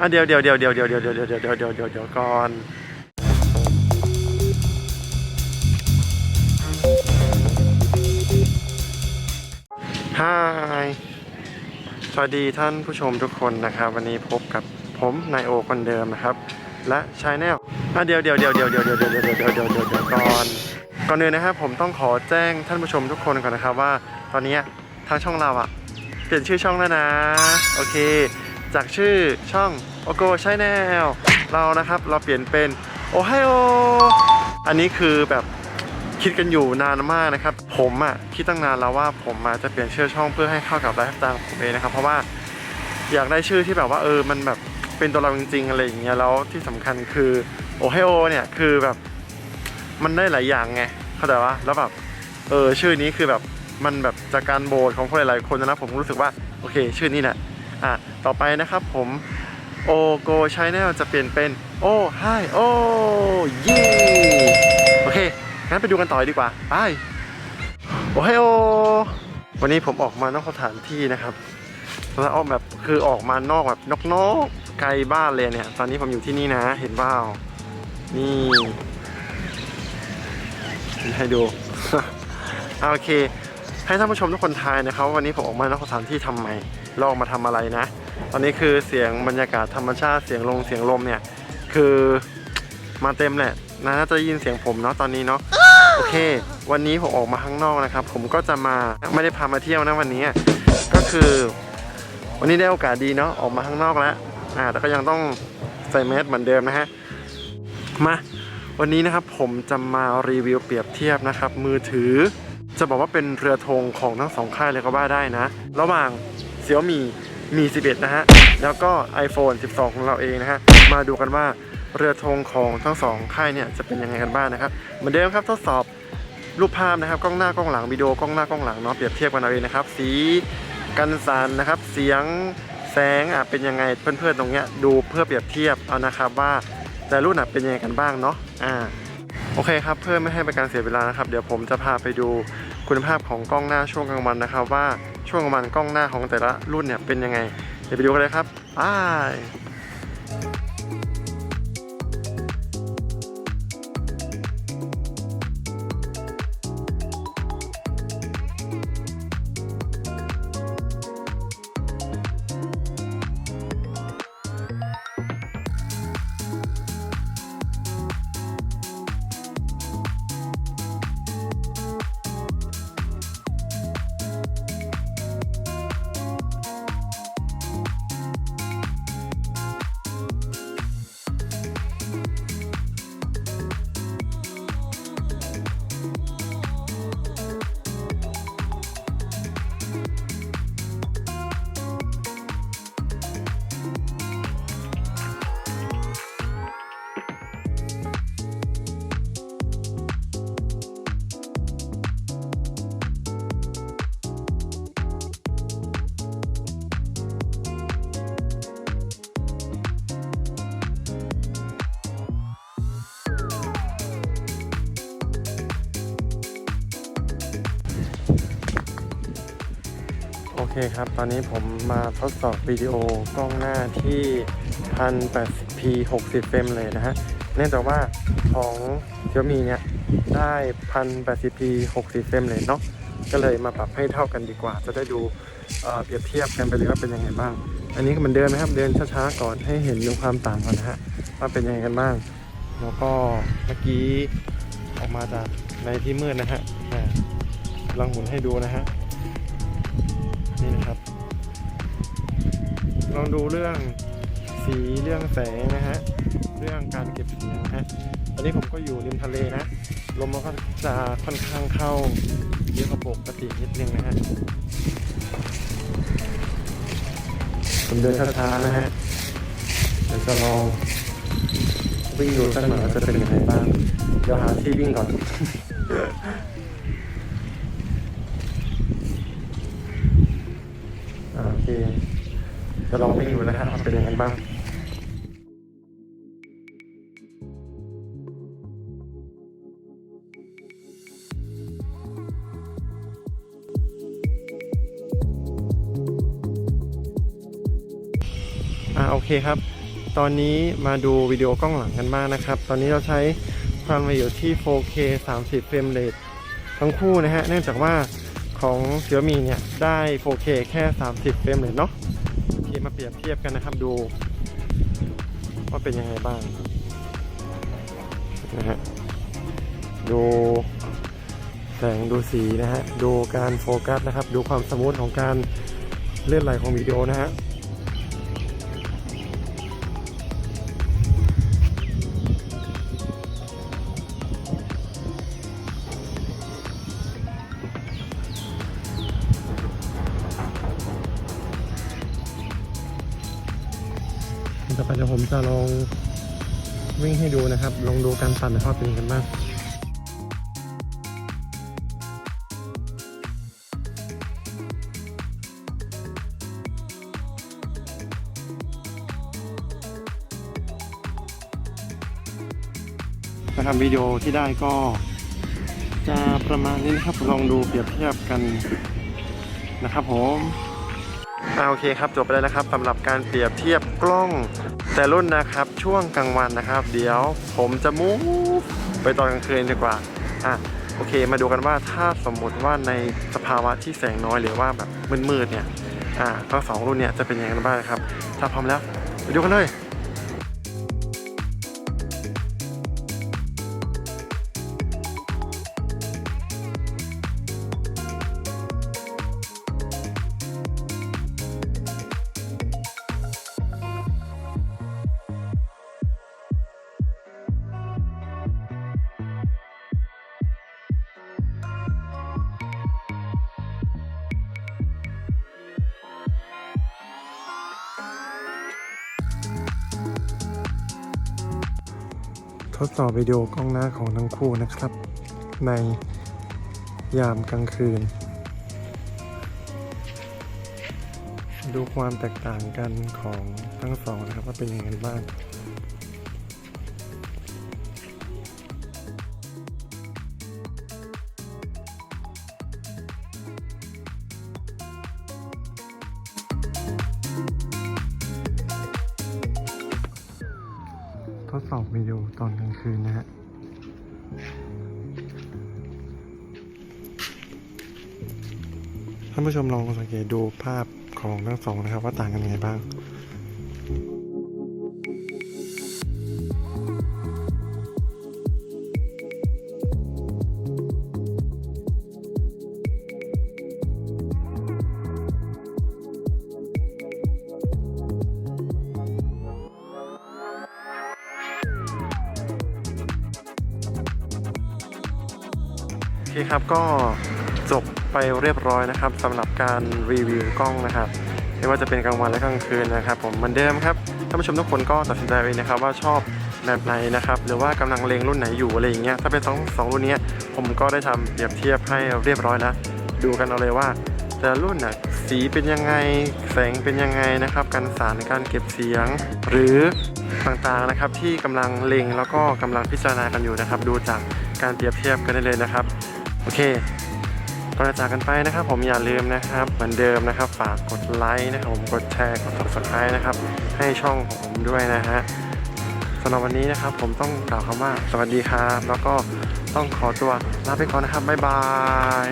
อะเดี๋ยวเดี๋ยวเดี๋ยวเดี๋ยวเดี๋ยวเดี๋ยวเดี๋ยวเดี๋ยวเดี๋ยวเดี๋ยวเดี๋ยวเดี๋ยวก่อนฮายสวัสดีท่านผู้ชมทุกคนนะครับ วันนี้พบกับผมนายโอคนเดิมนะครับ และชายแนลอะเดี๋ยวเดี๋ยวเดี๋ยวเดี๋ยวเดี๋ยวเดี๋ยวเดี๋ยวเดี๋ยวเดี๋ยวเดี๋ยวเดี๋ยวเดี๋ยวก่อนก่อนอื่นนะครับผมต้องขอแจ้งท่านผู้ชมทุกคนก่อนนะครับว่า ตอนนี้ทางช่องเราอะเปลี่ยนชื่อช่องแล้วนะ โอเค จากชื่อช่องโอโกชแนลเรานะครับเราเปลี่ยนเป็นโอไฮโออันนี้คือแบบคิดกันอยู่นานมากนะครับ ผมอะ่ะคิดตั้งนานแล้วว่าผมมาจะเปลี่ยนชื่อช่องเพื่อให้เข้ากับไลฟ์สไตล์ของผมเองนะครับ เพราะว่าอยากได้ชื่อที่แบบว่าเออมันแบบเป็นตัวเราจริงๆอะไรอย่างเงี้ยแล้วที่สำคัญคือโอไฮโอเนี่ยคือแบบมันได้หลายอย่างไงเข้าใจว่าแล้วแบบเออชื่อนี้คือแบบมันแบบจากการโบสของคนหลายๆคนนะผมรู้สึกว่าโอเค ชื่อนี้แหละ อะต่อไปนะครับผมโอโกชแนลจะเปลี่ยนเป็นโอ้ไฮโอเย่โอเค งั้นไปดูกันต่อยดีกว่า ไป โอไฮโอ วันนี้ผมออกมานอกสถานที่นะครับแล้วออกแบบคือออกมานอกแบบนอกๆไกลบ้านเลยเนี่ย ตอนนี้ผมอยู่ที่นี่นะ เห็นเปล่านี่ให้ดู โอเค ให้ท่านผู้ชมทุกคนทายนะครับว่าวันนี้ผมออกมานอกสถานที่ทำไมเราออกมาทำอะไรนะ ตอนนี้คือเสียงบรรยากาศธรรมชาติเสียงลงเสียงลมเนี่ย คือมาเต็มแหละน่าจะยินเสียงผมเนาะตอนนี้เนาะโอเค วันนี้ผมออกมาข้างนอกนะครับ ผมก็จะมาไม่ได้พามาเที่ยวนะวันนี้ก็คือ วันนี้ได้โอกาสดีเนาะออกมาข้างนอกแล้วอ่าแต่ก็ยังต้องใส่แมสเหมือนเดิมนะฮะมาวันนี้นะครับผมจะมารีวิวเปรียบเทียบนะครับ มือถือ จะบอกว่าเป็นเรือธงของทั้งสองค่ายเลยก็ว่าได้นะ ระหว่าง Xiaomi Mi 11 นะฮะ แล้วก็ iPhone 12 ของเราเองนะฮะ มาดูกันว่าเรือธงของทั้งสองค่ายเนี่ยจะเป็นยังไงกันบ้างนะครับ เหมือนเดิมครับทดสอบรูปภาพนะครับกล้องหน้ากล้องหลังวิดีโอกล้องหน้ากล้องหลังเนาะเปรียบเทียบกันเอาเองนะครับ สีกันสันนะครับ เสียงแสงอะเป็นยังไงเพื่อนๆตรงเนี้ยดูเพื่อเปรียบเทียบเอานะครับว่าแต่รุ่นอะเป็นยังไงกันบ้างเนาะอ่าโอเคครับเพื่อไม่ให้เป็นการเสียเวลานะครับ เดี๋ยวผมจะพาไปดู คุณภาพของกล้องหน้าช่วงกลางวันนะครับ ว่าช่วงกลางวันกล้องหน้าของแต่ละรุ่นเนี่ยเป็นยังไง เดี๋ยวไปดูกันเลยครับไป โอเคครับ ตอนนี้ผมมาทดสอบวิดีโอกล้องหน้าที่ 1080p 60เฟรมเลยนะฮะ เนื่องจากว่าของ Xiaomi เนี่ย ได้ 1080p 60เฟรมเลยเนาะ ก็เลยมาปรับให้เท่ากันดีกว่า จะได้ดูเเปรียบเทียบกันไปเลยว่าเป็นยังไงบ้าง อันนี้ก็เหมือนเดิมนะครับ เดินช้าๆก่อนให้เห็นถึงความต่างก่อนนะฮะ ว่าเป็นยังไงกันบ้าง แล้วก็เมื่อกี้ออกมาจากในที่มืดนะฮะลองหมุนให้ดูนะฮะ ลองดูเรื่องสีเรื่องแสงนะฮะ เรื่องการเก็บเสียงนะฮะตอนนี้ผมก็อยู่ริมทะเลนะ ลมมันก็จะค่อนข้างเข้าเยอะกว่าปกตินิดนึงนะฮะผมเดินช้าๆนะฮะเดี๋ยวจะลองวิ่งดูสักหน่อยว่าจะเป็นยังไงบ้าง เดี๋ยวหาที่วิ่งก่อนโอเค จะลองวิ่งดูนะฮะว่าเป็นยังไงบ้างอ่าโอเคครับ ตอนนี้มาดูวิดีโอกล้องหลังกันบ้างนะครับ ตอนนี้เราใช้ความละเอียดที่ 4K 30 เฟรมเรททั้งคู่นะฮะ เนื่องจากว่าของ Xiaomi เนี่ย ได้ 4K แค่ 30 เฟรมเรทเนาะ เปรียบเทียบกันนะครับดู ว่าเป็นยังไงบ้างนะฮะดูแสงดูสีนะฮะดูการโฟกัสนะครับ ดูความสมูทของการเลื่อนไหลของวิดีโอนะฮะ ไปเดี๋ยวผมจะลองวิ่งให้ดูนะครับ ลองดูการสั่นนะครับเป็นยังไงกันบ้างมาทำวิดีโอที่ได้ก็จะประมาณนี้นะครับ ลองดูเปรียบเทียบกันนะครับผม อ่าโอเคครับจบไปแล้วนะครับสำหรับการเปรียบเทียบกล้อง แต่รุ่นนะครับช่วงกลางวันนะครับ เดี๋ยวผมจะมูฟไปตอนกลางคืนดีกว่าอะโอเค มาดูกันว่าถ้าสมมุติว่าในสภาวะที่แสงน้อยหรือว่าแบบมืดๆเนี่ยอ่าก็สองรุ่นเนี่ยจะเป็นยังไงกันบ้างนะครับถ้าพร้อมแล้วไปดูกันเลย ทดสอบวิดีโอกล้องหน้าของทั้งคู่นะครับ ในยามกลางคืน ดูความแตกต่างกันของทั้งสองนะครับว่าเป็นยังไงบ้าง สอบวิดีโอตอนกลางคืนนะฮะท่านผู้ชมลองสังเกตดูภาพของทั้งสองนะครับ ว่าต่างกันยังไงบ้าง คครับก็จบไปเรียบร้อยนะครับสำหรับการรีวิวกล้องนะครับไม่ว่าจะเป็นกลางวันและกลางคืนนะครับ ผมเหมือนเดิมครับท่านผู้ชมทุกคนก็ตัดสินใจเองนะครับว่าชอบแบบไหนนะครับ หรือว่ากำลังเลงรุ่นไหนอยู่อะไรอย่างเงี้ยถ้าเป็นสองสองรุ่นนี้ผมก็ได้ทำเปรียบเทียบให้เรียบร้อยแล้วดูกันเอาเลยว่า แต่รุ่นน่ะสีเป็นยังไงแสงเป็นยังไงนะครับการสารการเก็บเสียง หรือต่างๆนะครับที่กำลังเลงแล้วก็กำลังพิจารณากันอยู่นะครับ ดูจากการเปรียบเทียบกันได้เลยนะครับ โอเคก่อนจะจากกันไปนะครับ ผมอย่าลืมนะครับเหมือนเดิมนะครับ ฝากกดไลค์นะครับผมกดแชร์กด subscribe นะครับ ให้ช่องของผมด้วยนะฮะสำหรับวันนี้นะครับ ผมต้องกล่าวคำว่าสวัสดีครับ แล้วก็ต้องขอตัวลาไปก่อนนะครับบ๊ายบาย